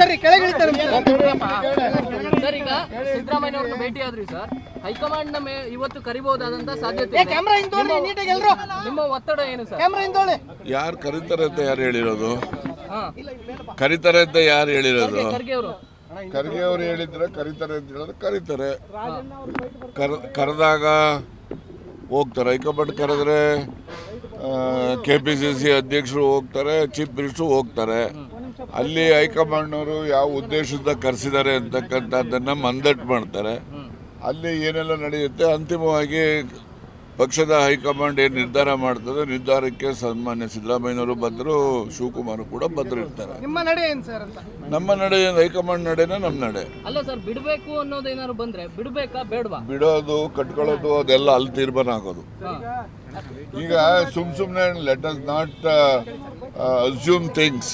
Sir ಈಗ ಸಿದ್ದರಾಮಯ್ಯ ಅವ್ರನ್ನ ಭೇಟಿ ಆದ್ರಿ ಸರ್. ಹೈಕಮಾಂಡ್ನ ಇವತ್ತು ಕರಿಬಹುದಾದಂತ ಸಾಧ್ಯತೆ ನಿಮ್ಮ ಒತ್ತಡ ಏನು ಸರ್? ಕ್ಯಾಮ್ರಾ ಹಿಂದೋಳಿ ಯಾರು ಕರೀತಾರೆ ಅಂತ ಯಾರು ಹೇಳಿರೋದು? ಹಾ. ಕರೀತಾರೆ ಅಂತ ಯಾರು ಹೇಳಿರೋದು? ಖರ್ಗೆ ಅವರು. ಖರ್ಗೆ ಅವ್ರು ಹೇಳಿದ್ರೆ ಕರೀತಾರೆ ಅಂತ ಹೇಳಿದ್ರೆ ಕರೀತಾರೆ. ಕರ್ ಕರೆದಾಗ ಹೋಗ್ತಾರೆ. ಹೈಕಮಾಂಡ್ ಕರೆದ್ರೆ ಕೆ ಪಿ ಸಿ ಸಿ ಅಧ್ಯಕ್ಷರು ಹೋಗ್ತಾರೆ ಚೀಫ್ ಮಿನಿಸ್ಟ್ರು ಹೋಗ್ತಾರೆ. ಅಲ್ಲಿ ಹೈಕಮಾಂಡ್ನವರು ಯಾವ ಉದ್ದೇಶದಿಂದ ಕರೆಸಿದ್ದಾರೆ ಅಂತಕ್ಕಂಥದ್ದನ್ನು ಮಂದಟ್ಟು ಮಾಡ್ತಾರೆ. ಅಲ್ಲಿ ಏನೆಲ್ಲ ನಡೆಯುತ್ತೆ? ಅಂತಿಮವಾಗಿ ಪಕ್ಷದ ಹೈಕಮಾಂಡ್ ಏನು ನಿರ್ಧಾರ ಮಾಡ್ತದೆ ನಿರ್ಧಾರಕ್ಕೆ ಸನ್ಮಾನ್ಯ ಸಿದ್ದರಾಮಯ್ಯನವರು ಬಂದರು ಶಿವಕುಮಾರ್ ಕೂಡ ಇರ್ತಾರೆ ನಿಮ್ಮ ನಡೆ ಏನ್ ಸರ್ ಅಂತ? ನಮ್ಮ ನಡೆ ಏನು? ಹೈಕಮಾಂಡ್ ನಡೆನ ನಮ್ಮ ನಡೆ? ಅಲ್ಲ ಸರ್ ಬಿಡಬೇಕು ಅನ್ನೋದೇನಾದ್ರು ಬಂದ್ರೆ ಬಿಡಬೇಕಾ ಬೇಡವಾ? ಬಿಡೋದು ಕಟ್ಕೊಳ್ಳೋದು ಅದೆಲ್ಲ ಅಲ್ಲಿ ತೀರ್ಮಾನ ಆಗೋದು. ಈಗ ಸುಮ್ ಸುಮ್ಮನೆ let us not assume things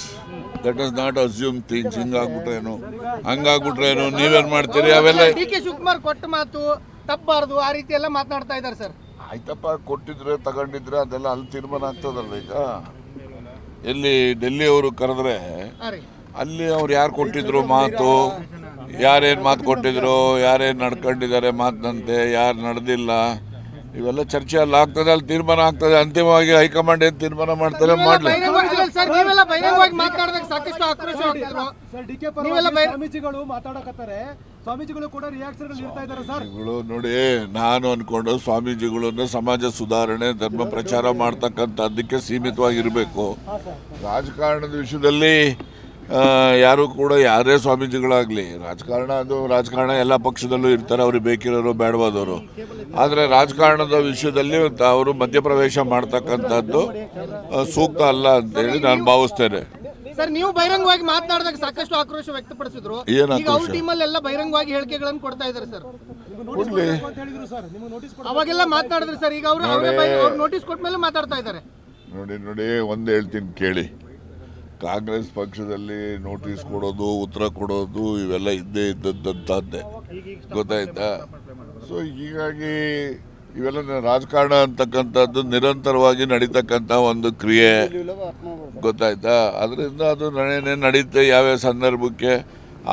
let us not assume things ಹಿಂಗಾಗ್ಬಿಟ್ರೇನು ಹಂಗಾಗ್ಬಿಟ್ರೇನು ನೀವೇನ್ ಮಾಡ್ತೀರಿ? ಅವೆಲ್ಲ ಡಿ ಕೆ ಶಿವಕುಮಾರ್ ಕೊಟ್ಟ ಮಾತು ತಪ್ಪಬಾರ್ದು ಆ ರೀತಿ ಎಲ್ಲ ಮಾತನಾಡ್ತಾ ಇದ್ದಾರೆ ಸರ್ ಆಯ್ತಪ್ಪ ಕೊಟ್ಟಿದ್ರೆ ತಗೊಂಡಿದ್ರೆ ಅದೆಲ್ಲ ಅಲ್ಲಿ ತೀರ್ಮಾನ ಆಗ್ತದಲ್ಲ ಈಗ? ಎಲ್ಲಿ ಡೆಲ್ಲಿ ಅವರು ಕರೆದ್ರೆ ಹಾ ರೀ. ಅಲ್ಲಿ ಅವ್ರು ಯಾರು ಕೊಟ್ಟಿದ್ರು ಮಾತು? ಯಾರೇನು ಮಾತು ಕೊಟ್ಟಿದ್ರು? ಯಾರೇನು ನಡ್ಕೊಂಡಿದ್ದಾರೆ ಮಾತಿನಂತೆ? ಯಾರು ನಡೆದಿಲ್ಲ? ಇವೆಲ್ಲ ಚರ್ಚೆ ಅಲ್ಲಿ ಆಗ್ತದೆ ಅಲ್ಲಿ ತೀರ್ಮಾನ ಆಗ್ತದೆ. ಅಂತಿಮವಾಗಿ ಹೈಕಮಾಂಡ್ ಏನು ತೀರ್ಮಾನ ಮಾಡ್ತಾರೆ ಮಾಡಲಿ. ಸರ್ ನೀವೆಲ್ಲ ಬಹಿರಂಗವಾಗಿ ಮಾತನಾಡಿದಾಗ ಸಾಕಷ್ಟು ಆಕ್ರೋಶ ಆಗ್ತಿದ್ರು ಸರ್ ಡಿ ಕೆ ನೀವೆಲ್ಲ ಬೈ- ಸ್ವಾಮೀಜಿಗಳು ಮಾತಾಡಕತ್ತಾರೆ. ಸ್ವಾಮೀಜಿಗಳು ಕೂಡ ರಿಯಾಕ್ಷನ್ ನೀಡ್ತಾ ಇದ್ದಾರೆ ಸರ್. ಸ್ವಾಮೀಜಿಗಳು ನೋಡಿ ನಾನು ಅನ್ಕೊಂಡು ಸ್ವಾಮೀಜಿಗಳನ್ನು ಸಮಾಜ ಸುಧಾರಣೆ ಧರ್ಮ ಪ್ರಚಾರ ಮಾಡ್ತಕ್ಕಂಥದ್ದಕ್ಕೆ ಸೀಮಿತವಾಗಿರಬೇಕು. ರಾಜಕಾರಣದ ವಿಷಯದಲ್ಲಿ ಯಾರು ಕೂಡ ಯಾರೇ ಸ್ವಾಮೀಜಿಗಳಾಗಲಿ ರಾಜಕಾರಣ ಅದು ರಾಜಕಾರಣ ಎಲ್ಲ ಪಕ್ಷದಲ್ಲೂ ಇರ್ತಾರೆ ಅವ್ರಿಗೆ ಬೇಕಿರೋರು ಬೇಡವಾದವರು. ಆದರೆ ರಾಜಕಾರಣದ ವಿಷಯದಲ್ಲಿ ಅವರು ಮಧ್ಯಪ್ರವೇಶ ಮಾಡ್ತಕ್ಕಂಥದ್ದು ಸೂಕ್ತ ಅಲ್ಲ ಅಂತೇಳಿ ನಾನು ಭಾವಿಸ್ತೇನೆ. ಸರ್ ನೀವು ಬಹಿರಂಗವಾಗಿ ಮಾತನಾಡಿದಾಗ ಸಾಕಷ್ಟು ಆಕ್ರೋಶ ವ್ಯಕ್ತಪಡಿಸಿದ್ರು. ಟೀಮಲ್ಲೆಲ್ಲ ಬಹಿರಂಗವಾಗಿ ಹೇಳಿಕೆಗಳನ್ನು ಕೊಡ್ತಾ ಇದ್ದಾರೆ ಸರ್. ಅವಾಗೆಲ್ಲ ಮಾತನಾಡಿದ್ರು ಸರ್. ಈಗ ಅವರು ಅವರೇ ನೋಟಿಸ್ ಕೊಟ್ಟ ಮೇಲೆ ಮಾತಾಡ್ತಾ ಇದ್ದಾರೆ. ನೋಡಿ ನೋಡಿ ಒಂದು ಹೇಳ್ತೀನಿ ಕೇಳಿ. ಕಾಂಗ್ರೆಸ್ ಪಕ್ಷದಲ್ಲಿ ನೋಟಿಸ್ ಕೊಡೋದು, ಉತ್ತರ ಕೊಡೋದು, ಇವೆಲ್ಲ ಇದ್ದೇ ಇದ್ದದ್ದಂಥದ್ದೇ ಗೊತ್ತಾಯ್ತಾ? ಸೊ ಹೀಗಾಗಿ ಇವೆಲ್ಲ ರಾಜಕಾರಣ ಅಂತಕ್ಕಂಥದ್ದು ನಿರಂತರವಾಗಿ ನಡೀತಕ್ಕಂಥ ಒಂದು ಕ್ರಿಯೆ. ಗೊತ್ತಾಯ್ತಾ? ಅದರಿಂದ ಅದು ನಡೆ ನಡೀತೆ ಯಾವ್ಯಾವ ಸಂದರ್ಭಕ್ಕೆ,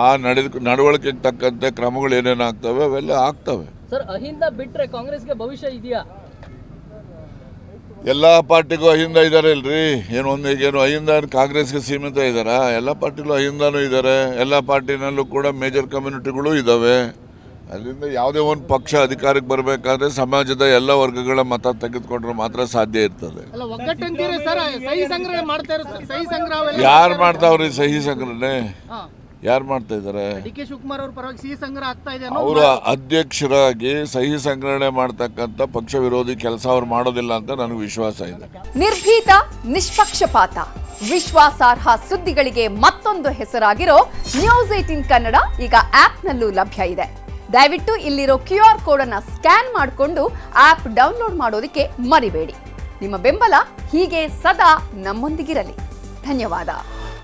ಆ ನಡೆದ ನಡವಳಿಕೆಗೆ ತಕ್ಕಂತೆ ಕ್ರಮಗಳು ಏನೇನು ಆಗ್ತವೆ ಅವೆಲ್ಲ ಆಗ್ತವೆ. ಸರ್, ಅಹಿಂದ ಬಿಟ್ಟರೆ ಕಾಂಗ್ರೆಸ್ಗೆ ಭವಿಷ್ಯ ಇದೆಯಾ? ಎಲ್ಲ ಪಾರ್ಟಿಗೂ ಅಹಿಂದ ಇದ್ದಾರೆ ಇಲ್ರಿ ಏನು ಒಂದು ಏನು ಅಹಿಂದ ಕಾಂಗ್ರೆಸ್ಗೆ ಸೀಮಿತ ಇದ್ದಾರಾ ಎಲ್ಲ ಪಾರ್ಟಿಲೂ ಅಹಿಂದನೂ ಇದ್ದಾರೆ ಎಲ್ಲ ಪಾರ್ಟಿನಲ್ಲೂ ಕೂಡ ಮೇಜರ್ ಕಮ್ಯುನಿಟಿಗಳು ಇದ್ದಾವೆ ಅಲ್ಲಿಂದ ಯಾವುದೇ ಒಂದು ಪಕ್ಷ ಅಧಿಕಾರಕ್ಕೆ ಬರಬೇಕಾದ್ರೆ ಸಮಾಜದ ಎಲ್ಲ ವರ್ಗಗಳ ಮತ ತೆಗೆದುಕೊಂಡ್ರೆ ಮಾತ್ರ ಸಾಧ್ಯ ಇರ್ತದೆ. ಯಾರು ಮಾಡ್ತಾವ್ರಿ ಸಹಿ ಸಂಗ್ರಹಣೆ ಯಾರು ಮಾಡ್ತಾ ಇದ್ದಾರೆ? ಡಿ ಕೆ ಶಿವಕುಮಾರ್ ಅವ್ರ ಪರವಾಗಿ ಸಿಹಿ ಸಂಗ್ರಹ ಆಗ್ತಾ ಇದೆ ಅನ್ನೋ ಅವರ ಅಧ್ಯಕ್ಷರಾಗಿ ಸಹಿ ಸಂಗ್ರಹಣೆ ಮಾಡ್ತಕ್ಕಂಥ ಪಕ್ಷ ವಿರೋಧಿ ಕೆಲಸ ಅವ್ರು ಮಾಡೋದಿಲ್ಲ ಅಂತ ನನಗೆ ವಿಶ್ವಾಸ ಇದೆ. ನಿರ್ಭೀತ ನಿಷ್ಪಕ್ಷಪಾತ. ವಿಶ್ವಾಸಾರ್ಹ ಸುದ್ದಿಗಳಿಗೆ ಮತ್ತೊಂದು ಹೆಸರಾಗಿರೋ ನ್ಯೂಸ್ ಏಟಿನ್ ಕನ್ನಡ ಈಗ ಆಪ್ನಲ್ಲೂ ಲಭ್ಯ ಇದೆ. ದಯವಿಟ್ಟು ಇಲ್ಲಿರೋ ಕ್ಯೂ ಆರ್ ಕೋಡ್ ಅನ್ನ ಸ್ಕ್ಯಾನ್ ಮಾಡಿಕೊಂಡು ಆಪ್ ಡೌನ್ಲೋಡ್ ಮಾಡೋದಕ್ಕೆ ಮರಿಬೇಡಿ. ನಿಮ್ಮ ಬೆಂಬಲ ಹೀಗೆ ಸದಾ ನಮ್ಮೊಂದಿಗಿರಲಿ. ಧನ್ಯವಾದ.